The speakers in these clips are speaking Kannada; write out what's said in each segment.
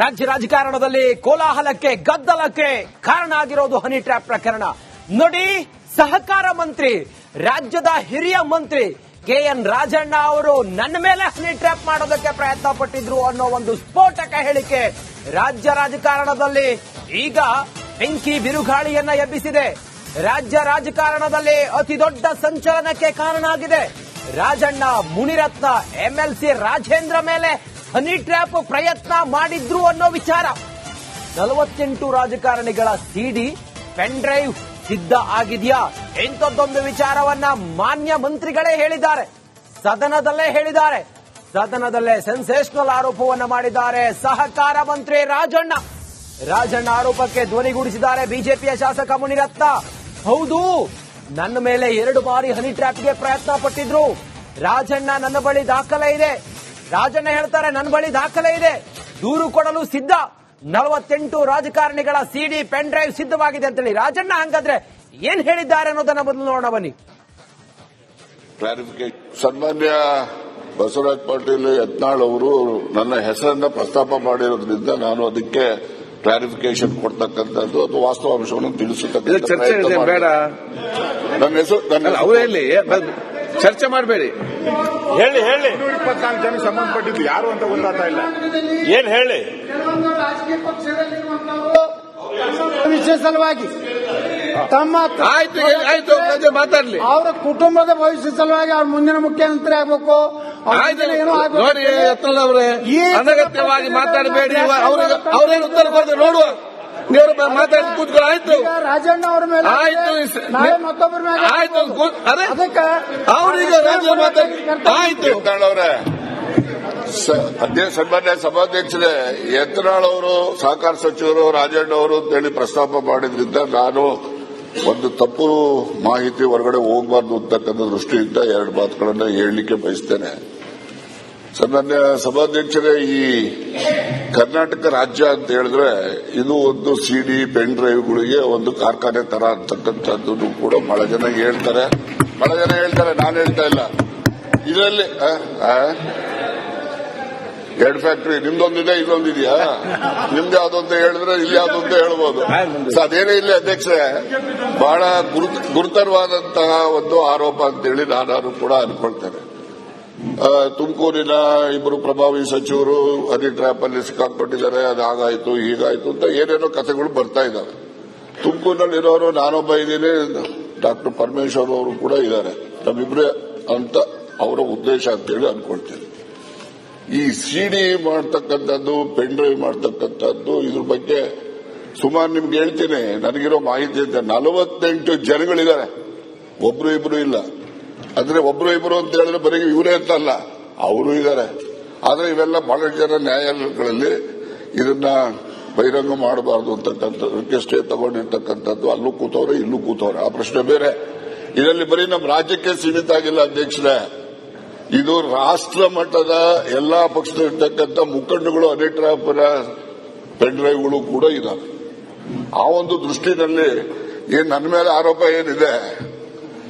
ರಾಜ್ಯ ರಾಜಕಾರಣದಲ್ಲಿ ಕೋಲಾಹಲಕ್ಕೆ, ಗದ್ದಲಕ್ಕೆ ಕಾರಣ ಆಗಿರೋದು ಹನಿ ಟ್ರ್ಯಾಪ್ ಪ್ರಕರಣ. ನೋಡಿ, ಸಹಕಾರ ಮಂತ್ರಿ, ರಾಜ್ಯದ ಹಿರಿಯ ಮಂತ್ರಿ ಕೆ ಎನ್ ರಾಜಣ್ಣ ಅವರು ನನ್ನ ಮೇಲೆ ಹನಿ ಟ್ರ್ಯಾಪ್ ಮಾಡೋದಕ್ಕೆ ಪ್ರಯತ್ನ ಪಟ್ಟಿದ್ರು ಅನ್ನೋ ಒಂದು ಸ್ಫೋಟಕ ಹೇಳಿಕೆ ರಾಜ್ಯ ರಾಜಕಾರಣದಲ್ಲಿ ಈಗ ಬೆಂಕಿ ಬಿರುಗಾಳಿಯನ್ನ ಎಬ್ಬಿಸಿದೆ. ರಾಜ್ಯ ರಾಜಕಾರಣದಲ್ಲಿ ಅತಿ ದೊಡ್ಡ ಸಂಚಲನಕ್ಕೆ ಕಾರಣ ಆಗಿದೆ ರಾಜಣ್ಣ ಮುನಿರತ್ನ ಎಂಎಲ್ಸಿ ರಾಜೇಂದ್ರ ಮೇಲೆ ಹನಿ ಟ್ರ್ಯಾಪ್ ಪ್ರಯತ್ನ ಮಾಡಿದ್ರು ಅನ್ನೋ ವಿಚಾರ. ನಲವತ್ತೆಂಟು ರಾಜಕಾರಣಿಗಳ ಸಿಡಿ, ಪೆನ್ ಡ್ರೈವ್ ಸಿದ್ಧ ಆಗಿದೆಯಾ? ಇಂಥದ್ದೊಂದು ವಿಚಾರವನ್ನ ಮಾನ್ಯ ಮಂತ್ರಿಗಳೇ ಹೇಳಿದ್ದಾರೆ. ಸದನದಲ್ಲೇ ಹೇಳಿದ್ದಾರೆ. ಸದನದಲ್ಲೇ ಸೆನ್ಸೇಷನಲ್ ಆರೋಪವನ್ನು ಮಾಡಿದ್ದಾರೆ ಸಹಕಾರ ಮಂತ್ರಿ ರಾಜಣ್ಣ. ರಾಜಣ್ಣ ಆರೋಪಕ್ಕೆ ಧ್ವನಿಗೂಡಿಸಿದ್ದಾರೆ ಬಿಜೆಪಿಯ ಶಾಸಕ ಮುನಿರತ್ನ. ಹೌದು, ನನ್ನ ಮೇಲೆ ಎರಡು ಬಾರಿ ಹನಿ ಟ್ರ್ಯಾಪ್ಗೆ ಪ್ರಯತ್ನ ಪಟ್ಟಿದ್ರು. ರಾಜಣ್ಣ ನನ್ನ ಬಳಿ ದಾಖಲೆ ಇದೆ. ರಾಜಣ್ಣ ಹೇಳ್ತಾರೆ ನನ್ನ ಬಳಿ ದಾಖಲೆ ಇದೆ. ದೂರು ಕೊಡಲು ಸಿದ್ಧ. ನಲವತ್ತೆಂಟು ರಾಜಕಾರಣಿಗಳ ಸಿಡಿ ಪೆನ್ ಡ್ರೈವ್ ಸಿದ್ಧವಾಗಿದೆ ಅಂತೇಳಿ. ರಾಜಣ್ಣ ಹಂಗಾದ್ರೆ ಏನ್ ಹೇಳಿದ್ದಾರೆ ಅನ್ನೋದನ್ನ ಮೊದಲು ನೋಡೋಣ ಬನ್ನಿ. ಕ್ಲಾರಿಫಿಕೇಶನ್ ಸನ್ಮಾನ್ಯ ಬಸವರಾಜ್ ಪಾಟೀಲ್ ಯತ್ನಾಳ್ ಅವರು ನನ್ನ ಹೆಸರನ್ನ ಪ್ರಸ್ತಾಪ ಮಾಡಿರೋದ್ರಿಂದ ನಾನು ಅದಕ್ಕೆ ಕ್ಲಾರಿಫಿಕೇಶನ್ ಕೊಡ್ತಕ್ಕಂಥದ್ದು ಅದು ವಾಸ್ತವಾಂಶವನ್ನು ತಿಳಿಸುತ್ತೆ ತಿಳಿಸತಕ್ಕಂಥ ಚರ್ಚೆ ಪ್ರಯತ್ನ ಇದೆ ಬೇಡ. ನನ್ನ ಹೆಸರು ಚರ್ಚೆ ಮಾಡಬೇಡಿ. ಹೇಳಿ ಹೇಳಿ. ಇಪ್ಪತ್ನಾಲ್ಕು ಜನ ಸಂಬಂಧಪಟ್ಟಿದ್ದು ಯಾರು ಅಂತ ಗೊತ್ತಾಗ್ತಾ ಇಲ್ಲ. ಏನ್ ಹೇಳಿ? ವಿಷಯ ಸಲುವಾಗಿ ತಮ್ಮ ಆಯ್ತು ಆಯ್ತು ಮಾತಾಡ್ಲಿ. ಅವರ ಕುಟುಂಬದ ಭವಿಷ್ಯ ಸಲುವಾಗಿ ಅವ್ರ ಮುಂದಿನ ಮುಖ್ಯಮಂತ್ರಿ ಆಗ್ಬೇಕು. ನೋಡಿ ಅವರೇ ಈ ಅನಗತ್ಯವಾಗಿ ಮಾತಾಡಬೇಡಿ. ಅವ್ರೇನು ಉತ್ತರ ಕೊಡ್ತಾರೆ ನೋಡುವ. ನೀವು ಮಾತಾಡಿ ಕೂತ್ಕೊಳ್ಳಿ. ಆಯ್ತು. ಈಗ ರಾಜಣ್ಣ ಅವ್ರ ಮೇಲೆ ಆಯ್ತು, ಮತ್ತೊಬ್ಬರ ಮೇಲೆ ಆಯ್ತು, ಅದೇ. ಅದಕ್ಕೆ ಅವ್ರೀಗ ರಾಜ್ಯ ಮಾತಾಡಿ ಆಯ್ತು. ಅವರೇ ಅಧ್ಯಕ್ಷ ಸನ್ಮಾನ್ಯ ಸಭಾಧ್ಯಕ್ಷರೇ ಯತ್ನಾಳ್ ಅವರು ಸಹಕಾರ ಸಚಿವರು ರಾಜಣ್ಣ ಅವರು ಅಂತೇಳಿ ಪ್ರಸ್ತಾಪ ಮಾಡಿದ್ರಿಂದ ನಾನು ಒಂದು ತಪ್ಪು ಮಾಹಿತಿ ಹೊರಗಡೆ ಹೋಗಬಾರ್ದು ಅಂತಕ್ಕಂಥ ದೃಷ್ಟಿಯಿಂದ ಎರಡು ಮಾತುಗಳನ್ನು ಹೇಳಲಿಕ್ಕೆ ಬಯಸ್ತೇನೆ. ಸನ್ಮಾನ್ಯ ಸಭಾಧ್ಯಕ್ಷರೇ, ಈ ಕರ್ನಾಟಕ ರಾಜ್ಯ ಅಂತ ಹೇಳಿದ್ರೆ ಇದು ಒಂದು ಸಿಡಿ ಪೆನ್ ಡ್ರೈವ್ಗಳಿಗೆ ಒಂದು ಕಾರ್ಖಾನೆ ತರ ಅಂತಕ್ಕಂಥದ್ದು ಕೂಡ ಬಹಳ ಜನ ಹೇಳ್ತಾರೆ. ಬಹಳ ಜನ ಹೇಳ್ತಾರೆ, ನಾನು ಹೇಳ್ತಾ ಇಲ್ಲ. ಇದರಲ್ಲಿ? ಎರಡು ಫ್ಯಾಕ್ಟರಿ ನಿಮ್ದೊಂದಿದೆ ಇದೊಂದಿದೆಯಾ ನಿಮ್ದು ಯಾವ್ದು ಅಂತ ಹೇಳಿದ್ರೆ ಇಲ್ಲಿ ಯಾವ್ದು ಅಂತ ಹೇಳ್ಬೋದು ಅದೇನೇ ಇಲ್ಲಿ ಅಧ್ಯಕ್ಷೆ ಬಹಳ ಗುರುತ, ಗುರುತರವಾದಂತಹ ಒಂದು ಆರೋಪ ಅಂತೇಳಿ ನಾನು ಕೂಡ ಅನ್ಕೊಳ್ತೇನೆ. ತುಮಕೂರಿನ ಇಬ್ಬರು ಪ್ರಭಾವಿ ಸಚಿವರು ಹನಿ ಟ್ರ್ಯಾಪ್ ಅಲ್ಲಿ ಅದು ಅದಾಗಾಯ್ತು ಹೀಗಾಯ್ತು ಅಂತ ಏನೇನೋ ಕಥೆಗಳು ಬರ್ತಾ ಇದ್ದಾವೆ ತುಮಕೂರಿನಲ್ಲಿರೋರು ನಾನೊಬ್ಬ ಇದ್ದೀನಿ, ಡಾಕ್ಟರ್ ಪರಮೇಶ್ವರ್ ಅವರು ಕೂಡ ಇದ್ದಾರೆ. ನಮ್ಮಿಬ್ರೆ ಅಂತ ಅವರ ಉದ್ದೇಶ ಅಂತೇಳಿ ಅನ್ಕೊಳ್ತೇನೆ. ಈ ಸಿಡಿ ಮಾಡ್ತಕ್ಕಂಥದ್ದು ಪೆನ್ ಡ್ರೈವ್ ಮಾಡ್ತಕ್ಕಂಥದ್ದು, ಇದ್ರ ಬಗ್ಗೆ ಸುಮಾರು ನಿಮ್ಗೆ ಹೇಳ್ತೀನಿ, ನನಗಿರೋ ಮಾಹಿತಿ ಅಂತ. ನಲವತ್ತೆಂಟು ಜನಗಳಿದ್ದಾರೆ. ಒಬ್ರು ಇಬ್ರು ಇಲ್ಲ. ಅಂದ್ರೆ ಒಬ್ರು ಇಬ್ರು ಅಂತ ಹೇಳಿದ್ರೆ ಬರೀ ಇವರೇ ಅಂತ ಅಲ್ಲ, ಅವರು ಇದ್ದಾರೆ ಆದ್ರೆ ಇವೆಲ್ಲ ಬಹಳಷ್ಟು ಜನ ನ್ಯಾಯಾಲಯಗಳಲ್ಲಿ ಇದನ್ನ ಬಹಿರಂಗ ಮಾಡಬಾರದು ಅಂತಕ್ಕಂಥದ್ದಕ್ಕೆ ಸ್ಟೇ ತಗೊಂಡಿರ್ತಕ್ಕಂಥದ್ದು, ಅಲ್ಲೂ ಕೂತವ್ರೆ, ಇಲ್ಲೂ ಕೂತವ್ರೆ. ಆ ಪ್ರಶ್ನೆ ಬೇರೆ. ಇದರಲ್ಲಿ ಬರೀ ನಮ್ಮ ರಾಜ್ಯಕ್ಕೆ ಸೀಮಿತ ಆಗಿಲ್ಲ ಅಧ್ಯಕ್ಷರೇ. ಇದು ರಾಷ್ಟ್ರ ಮಟ್ಟದ ಎಲ್ಲಾ ಪಕ್ಷದಲ್ಲಿರ್ತಕ್ಕಂಥ ಮುಖಂಡಗಳು ಅನೆಟ್ರಾಪರ ಪೆನ್ ಡ್ರೈವ್ಗಳು ಕೂಡ ಇದಾವೆ. ಆ ಒಂದು ದೃಷ್ಟಿನಲ್ಲಿ ಏನ್ ನನ್ನ ಮೇಲೆ ಆರೋಪ ಏನಿದೆ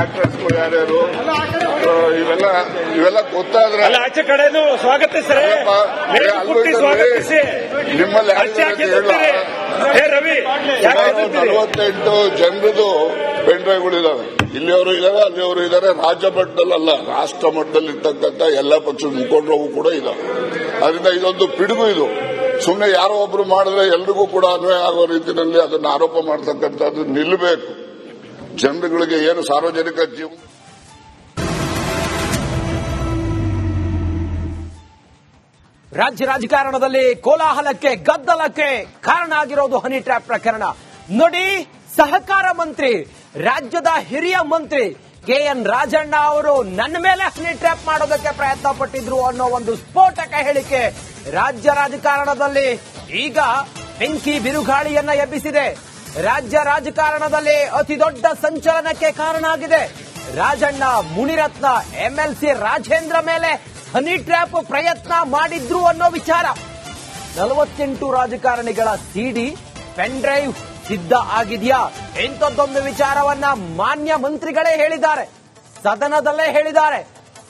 ಆಕ್ಟರ್ಸ್ಗಳು ಯಾರ್ಯಾರು? ಇವೆಲ್ಲ ಇವೆಲ್ಲ ಗೊತ್ತಾದ್ರೆ ಅಲ್ಲ ಆಚೆ ಕಡೆನು ಸ್ವಾಗತಿಸ್ರೆ. ಸ್ವಾಗತಿಸಿ. ನಿಮ್ಮಲ್ಲಿ ರವಿ? ನಲವತ್ತೆಂಟು ಜನರದು ಪೆನ್ ಡ್ರೈವ್ಗಳು ಇದಾವೆ ಇಲ್ಲಿಯವರು ಇದ್ದಾರೆ ಅಲ್ಲಿಯವರು ಇದ್ದಾರೆ ರಾಜ್ಯ ಮಟ್ಟದಲ್ಲಲ್ಲ ರಾಷ್ಟ್ರ ಮಟ್ಟದಲ್ಲಿ ಇರ್ತಕ್ಕಂಥ ಎಲ್ಲ ಪಕ್ಷದ ಮುಖಂಡರು ಕೂಡ ಇದಾವೆ. ಅದರಿಂದ ಇದೊಂದು ಪಿಡುಗು ಇದು. ಸುಮ್ಮನೆ ಯಾರೋ ಒಬ್ರು ಮಾಡಿದ್ರೆ ಎಲ್ರಿಗೂ ಕೂಡ ಅನ್ವಯ ಆಗೋ ರೀತಿಯಲ್ಲಿ ಅದನ್ನ ಆರೋಪ ಮಾಡತಕ್ಕಂಥದ್ದು ನಿಲ್ಲಬೇಕು ಜನರುಗಳಿಗೆ ಏನು ಸಾರ್ವಜನಿಕ ಜೀವ ರಾಜ್ಯ ರಾಜಕಾರಣದಲ್ಲಿ ಕೋಲಾಹಲಕ್ಕೆ ಗದ್ದಲಕ್ಕೆ ಕಾರಣ ಆಗಿರೋದು ಹನಿ ಟ್ರ್ಯಾಪ್ ಪ್ರಕರಣ. ನೋಡಿ, ಸಹಕಾರ ಮಂತ್ರಿ, ರಾಜ್ಯದ ಹಿರಿಯ ಮಂತ್ರಿ ಕೆ ಎನ್ ರಾಜಣ್ಣ ಅವರು ನನ್ನ ಮೇಲೆ ಹನಿ ಟ್ರ್ಯಾಪ್ ಮಾಡೋದಕ್ಕೆ ಪ್ರಯತ್ನ ಪಟ್ಟಿದ್ರು ಅನ್ನೋ ಒಂದು ಸ್ಫೋಟಕ ಹೇಳಿಕೆ ರಾಜ್ಯ ರಾಜಕಾರಣದಲ್ಲಿ ಈಗ ಬೆಂಕಿ ಬಿರುಗಾಳಿಯನ್ನ ಎಬ್ಬಿಸಿದೆ. ರಾಜ್ಯ ರಾಜಕಾರಣದಲ್ಲಿ ಅತಿ ದೊಡ್ಡ ಸಂಚಲನಕ್ಕೆ ಕಾರಣ ಆಗಿದೆ ರಾಜಣ್ಣ ಮುನಿರತ್ನ ಎಂಎಲ್ಸಿ ರಾಜೇಂದ್ರ ಮೇಲೆ ಹನಿ ಟ್ರ್ಯಾಪ್ ಪ್ರಯತ್ನ ಮಾಡಿದ್ರು ಅನ್ನೋ ವಿಚಾರ. ನಲವತ್ತೆಂಟು ರಾಜಕಾರಣಿಗಳ ಸಿಡಿ, ಪೆನ್ ಡ್ರೈವ್ ಸಿದ್ಧ ಆಗಿದೆಯಾ? ಇಂಥದ್ದೊಂದು ವಿಚಾರವನ್ನ ಮಾನ್ಯ ಮಂತ್ರಿಗಳೇ ಹೇಳಿದ್ದಾರೆ. ಸದನದಲ್ಲೇ ಹೇಳಿದ್ದಾರೆ.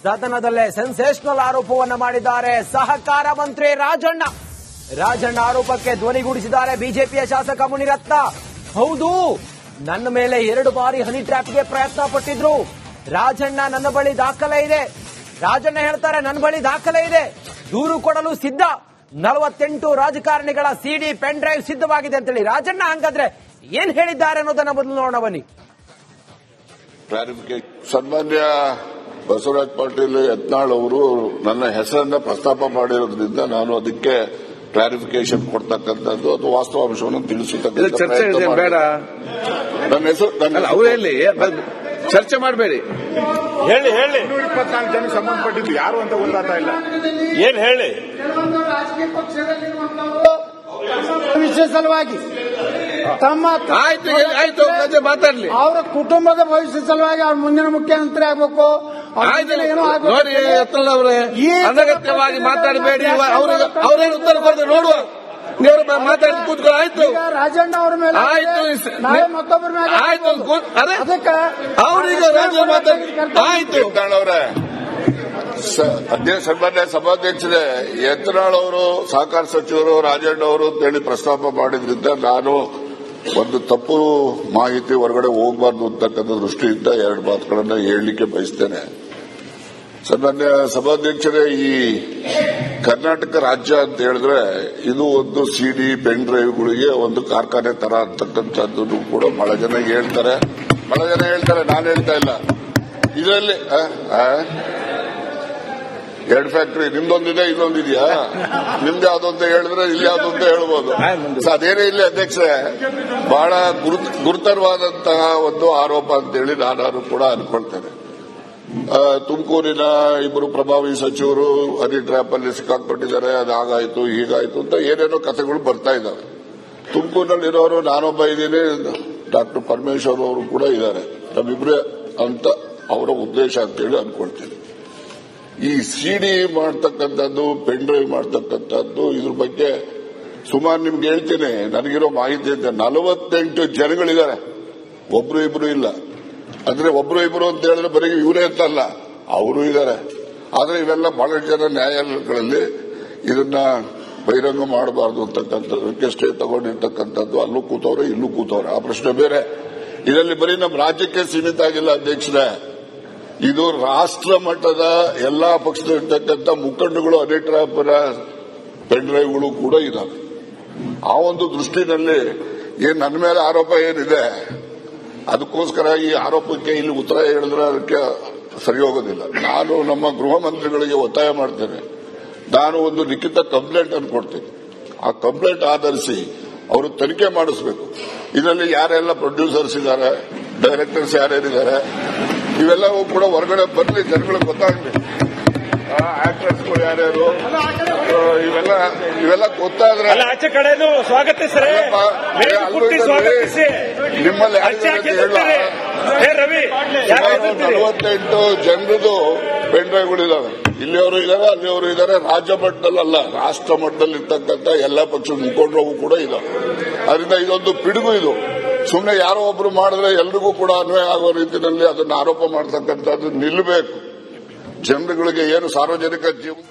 ಸದನದಲ್ಲೇ ಸೆನ್ಸೇಷನಲ್ ಆರೋಪವನ್ನು ಮಾಡಿದ್ದಾರೆ ಸಹಕಾರ ಮಂತ್ರಿ ರಾಜಣ್ಣ. ರಾಜಣ್ಣ ಆರೋಪಕ್ಕೆ ಧ್ವನಿಗೂಡಿಸಿದ್ದಾರೆ ಬಿಜೆಪಿಯ ಶಾಸಕ ಮುನಿರತ್ನ. ಹೌದು, ನನ್ನ ಮೇಲೆ ಎರಡು ಬಾರಿ ಹನಿ ಟ್ರ್ಯಾಪ್ಗೆ ಪ್ರಯತ್ನ ಪಟ್ಟಿದ್ರು. ರಾಜಣ್ಣ ನನ್ನ ಬಳಿ ದಾಖಲೆ ಇದೆ. ರಾಜಣ್ಣ ಹೇಳ್ತಾರೆ, ನನ್ನ ಬಳಿ ದಾಖಲೆ ಇದೆ. ದೂರು ಕೊಡಲು ಸಿದ್ಧ. ನಲವತ್ತೆಂಟು ರಾಜಕಾರಣಿಗಳ ಸಿಡಿ ಪೆನ್ ಡ್ರೈವ್ ಸಿದ್ಧವಾಗಿದೆ ಅಂತೇಳಿ. ರಾಜಣ್ಣ ಹಂಗಾದ್ರೆ ಏನ್ ಹೇಳಿದ್ದಾರೆ ಅನ್ನೋದನ್ನ ಮೊದಲು ನೋಡೋಣ ಬನ್ನಿ. ಸನ್ಮಾನ್ಯ ಬಸವರಾಜ್ ಪಾಟೀಲ್ ಯತ್ನಾಳ್ ಅವರು ನನ್ನ ಹೆಸರನ್ನ ಪ್ರಸ್ತಾಪ ಮಾಡಿರೋದ್ರಿಂದ ನಾನು ಅದಕ್ಕೆ ಕ್ಲಾರಿಫಿಕೇಶನ್ ಕೊಡ್ತಕ್ಕಂಥದ್ದು ಅಥವಾ ವಾಸ್ತವಾಂಶವನ್ನು ಇದು ತಿಳಿಸತಕ್ಕಂಥ ಚರ್ಚೆ ಇದೆ, ಬೇಡ. ನನ್ನ ಹೆಸರು ಅವರು ಹೇಳಿ ಚರ್ಚೆ ಮಾಡಬೇಡಿ. ಹೇಳಿ ಹೇಳಿ. ನೂರ ಇಪ್ಪತ್ನಾಲ್ಕು ಜನ ಸಂಬಂಧಪಟ್ಟಿದ್ದು ಯಾರು ಅಂತ ಗೊತ್ತಾಗ್ತಾ ಇಲ್ಲ. ಏನ್ ಹೇಳಿ? ರಾಜಕೀಯ ಪಕ್ಷದಲ್ಲಿರುವಂತವರು ವಿಷಯ ಸಲುವಾಗಿ ತಮ್ಮ ಆಯ್ತು ಹೇಳಿ, ಆಯ್ತು ರಜೆ ಮಾತಾಡ್ಲಿ. ಅವರ ಕುಟುಂಬದ ಭವಿಷ್ಯ ಸಲುವಾಗಿ ಅವ್ರ ಮುಂದಿನ ಮುಖ್ಯಮಂತ್ರಿ ಆಗ್ಬೇಕು. ನೋಡಿ ಅವರೇ ಅನಗತ್ಯವಾಗಿ ಮಾತಾಡಬೇಡಿ. ಅವ್ರಿಗೆ ಅವ್ರೇನು ಉತ್ತರ ಕೊಡ್ತಾರೆ ನೋಡುವ. ನೀವು ಮಾತಾಡಿ ಕೂತ್ಕೊಳ್ಳಿ ಆಯ್ತು. ರಾಜಣ್ಣ ಅವ್ರ ಮೇಲೆ ಆಯ್ತು, ಮತ್ತೊಬ್ಬರ ಮೇಲೆ ಆಯ್ತು, ಗು- ಅರೆ. ಅದಕ್ಕೆ ಅವ್ರೀಗ ರಾಜ್ಯ ಮಾತಾಡಿ. ಆಯ್ತು. ಅವರೇ ಸ- ಅಧ್ಯಕ್ಷ ಸನ್ಮಾನ್ಯ ಸಭಾಧ್ಯಕ್ಷರೇ ಯತ್ನಾಳ್ ಅವರು ಸಹಕಾರ ಸಚಿವರು ರಾಜಣ್ಣ ಅವರು ಅಂತೇಳಿ ಪ್ರಸ್ತಾಪ ಮಾಡಿದ್ರಿಂದ ನಾನು ಒಂದು ತಪ್ಪು ಮಾಹಿತಿ ಹೊರಗಡೆ ಹೋಗಬಾರ್ದು ಅಂತಕ್ಕಂಥ ದೃಷ್ಟಿಯಿಂದ ಎರಡು ಮಾತುಗಳನ್ನು ಹೇಳಲಿಕ್ಕೆ ಬಯಸ್ತೇನೆ ಸನ್ಮಾನ್ಯ ಸಭಾಧ್ಯಕ್ಷರೇ, ಈ ಕರ್ನಾಟಕ ರಾಜ್ಯ ಅಂತ ಹೇಳಿದ್ರೆ ಇದು ಒಂದು ಸಿಡಿ, ಪೆನ್ ಡ್ರೈವ್ಗಳಿಗೆ ಒಂದು ಕಾರ್ಖಾನೆ ತರ ಅಂತಕ್ಕಂಥದ್ದು ಕೂಡ ಬಹಳ ಜನ ಹೇಳ್ತಾರೆ ಬಹಳ ಜನ ಹೇಳ್ತಾರೆ, ನಾನು ಹೇಳ್ತಾ ಇಲ್ಲ ಇದರಲ್ಲಿ? ಎರಡು ಫ್ಯಾಕ್ಟ್ರಿ ನಿಮ್ದೊಂದಿದೆ ಇನ್ನೊಂದಿದೆಯಾ? ನಿಮ್ದು ಯಾವ್ದು ಅಂತ ಹೇಳಿದ್ರೆ ಇಲ್ಲಿ ಯಾವ್ದು ಅಂತ ಹೇಳ್ಬೋದು. ಅದೇನೇ ಇಲ್ಲಿ ಅಧ್ಯಕ್ಷ ಬಹಳ ಗುರುತ್- ಗುರುತರವಾದಂತಹ ಒಂದು ಆರೋಪ ಅಂತೇಳಿ ನಾನು ಕೂಡ ಅನ್ಕೊಳ್ತೇನೆ. ತುಮಕೂರಿನ ಇಬ್ಬರು ಪ್ರಭಾವಿ ಸಚಿವರು ಹನಿ ಟ್ರ್ಯಾಪ್ ಅಲ್ಲಿ ಅದು ಹಾಗಾಯಿತು ಹೀಗಾಯ್ತು ಅಂತ ಏನೇನೋ ಕಥೆಗಳು ಬರ್ತಾ ಇದ್ದಾವೆ. ತುಮಕೂರಿನಲ್ಲಿರೋರು ನಾನೊಬ್ಬ ಇದ್ದೀನಿ ಡಾಕ್ಟರ್ ಪರಮೇಶ್ವರ್ ಅವರು ಕೂಡ ಇದ್ದಾರೆ. ನಮ್ಮಿಬ್ರೆ ಅಂತ ಅವರ ಉದ್ದೇಶ ಅಂತೇಳಿ ಅನ್ಕೊಳ್ತೀನಿ. ಈ ಸಿಡಿ ಮಾಡ್ತಕ್ಕಂಥದ್ದು ಪೆನ್ ಡ್ರೈವ್ ಮಾಡ್ತಕ್ಕಂಥದ್ದು, ಇದ್ರ ಬಗ್ಗೆ ಸುಮಾರು ನಿಮ್ಗೆ ಹೇಳ್ತೀನಿ. ನನಗಿರೋ ಮಾಹಿತಿ ಅಂತ ನಲವತ್ತೆಂಟು ಜನಗಳಿದ್ದಾರೆ. ಒಬ್ರು ಇಬ್ರು ಇಲ್ಲ. ಅಂದ್ರೆ ಒಬ್ರು ಇಬ್ರು ಅಂತ ಹೇಳಿದ್ರೆ ಬರೀ ಇವರೇ ಅಂತಲ್ಲ ಅವರು ಇದ್ದಾರೆ. ಆದ್ರೆ ಇವೆಲ್ಲ ಬಹಳಷ್ಟು ಜನ ನ್ಯಾಯಾಲಯಗಳಲ್ಲಿ ಇದನ್ನ ಬಹಿರಂಗ ಮಾಡಬಾರ್ದು ಅಂತಕ್ಕಂಥದ್ದಕ್ಕೆ ಸ್ಟೇ ತಗೊಂಡಿರ್ತಕ್ಕಂಥದ್ದು, ಅಲ್ಲೂ ಕೂತವ್ರೆ, ಇಲ್ಲೂ ಕೂತವ್ರೆ. ಆ ಪ್ರಶ್ನೆ ಬೇರೆ. ಇದರಲ್ಲಿ ಬರೀ ನಮ್ಮ ರಾಜ್ಯಕ್ಕೆ ಸೀಮಿತ ಆಗಿಲ್ಲ ಅಧ್ಯಕ್ಷರೇ. ಇದು ರಾಷ್ಟ್ರ ಮಟ್ಟದ ಎಲ್ಲಾ ಪಕ್ಷದಲ್ಲಿರ್ತಕ್ಕಂಥ ಮುಖಂಡಗಳು ಅನೇಕರ ಪೆನ್ ಡ್ರೈವ್ಗಳು ಕೂಡ ಇದ್ದಾವೆ ಆ ಒಂದು ದೃಷ್ಟಿನಲ್ಲಿ ಏನ್ ನನ್ನ ಮೇಲೆ ಆರೋಪ ಏನಿದೆ, ಅದಕ್ಕೋಸ್ಕರ ಈ ಆರೋಪಕ್ಕೆ ಇಲ್ಲಿ ಉತ್ತರ ಹೇಳಿದ್ರೆ ಅದಕ್ಕೆ ಸರಿ ಹೋಗೋದಿಲ್ಲ. ನಾನು ನಮ್ಮ ಗೃಹ ಮಂತ್ರಿಗಳಿಗೆ ಒತ್ತಾಯ ಮಾಡ್ತೇನೆ. ನಾನು ಒಂದು ಲಿಖಿತ ಕಂಪ್ಲೇಂಟ್ ಅನ್ನು ಕೊಡ್ತೀನಿ. ಆ ಕಂಪ್ಲೇಂಟ್ ಆಧರಿಸಿ ಅವರು ತನಿಖೆ ಮಾಡಿಸಬೇಕು. ಇದರಲ್ಲಿ ಯಾರೆಲ್ಲ ಪ್ರೊಡ್ಯೂಸರ್ಸ್ ಇದ್ದಾರೆ, ಡೈರೆಕ್ಟರ್ಸ್ ಯಾರ್ಯಾರಿದ್ದಾರೆ ಇವೆಲ್ಲವೂ ಕೂಡ ಹೊರಗಡೆ ಬರಲಿ ಜನಗಳಿಗೆ ಗೊತ್ತಾಗಲಿ. ಆಕ್ಟರ್ಸ್ಗಳು ಯಾರ್ಯಾರು? ಇವೆಲ್ಲ ಇವೆಲ್ಲ ಗೊತ್ತಾದ್ರೆ ಆಚೆ ಕಡೆ ಸ್ವಾಗತಿಸ್ರೆ ನಿಮ್ಮಲ್ಲಿ ರವಿ? ನಲವತ್ತೆಂಟು ಜನರದು ಪೆನ್ ಡ್ರೈವ್ಗಳು ಇದಾವೆ ಇಲ್ಲಿಯವರು ಇದ್ದಾರೆ ಅಲ್ಲಿಯವರು ಇದ್ದಾರೆ ರಾಜ್ಯ ಮಟ್ಟದಲ್ಲ ಅಲ್ಲ ರಾಷ್ಟ್ರ ಮಟ್ಟದಲ್ಲಿ ಇರ್ತಕ್ಕಂಥ ಎಲ್ಲ ಪಕ್ಷದ ಮುಖಂಡರು ಕೂಡ ಇದಾವೆ. ಅದರಿಂದ ಇದೊಂದು ಪಿಡುಗು ಇದು. ಸುಮ್ಮನೆ ಯಾರೋ ಒಬ್ರು ಮಾಡಿದ್ರೆ ಎಲ್ರಿಗೂ ಕೂಡ ಅನ್ವಯ ಆಗೋ ರೀತಿಯಲ್ಲಿ ಅದನ್ನು ಆರೋಪ ಮಾಡತಕ್ಕಂಥದ್ದು ನಿಲ್ಲಬೇಕು ಜನರುಗಳಿಗೆ ಏನು ಸಾರ್ವಜನಿಕ ಜೀವನ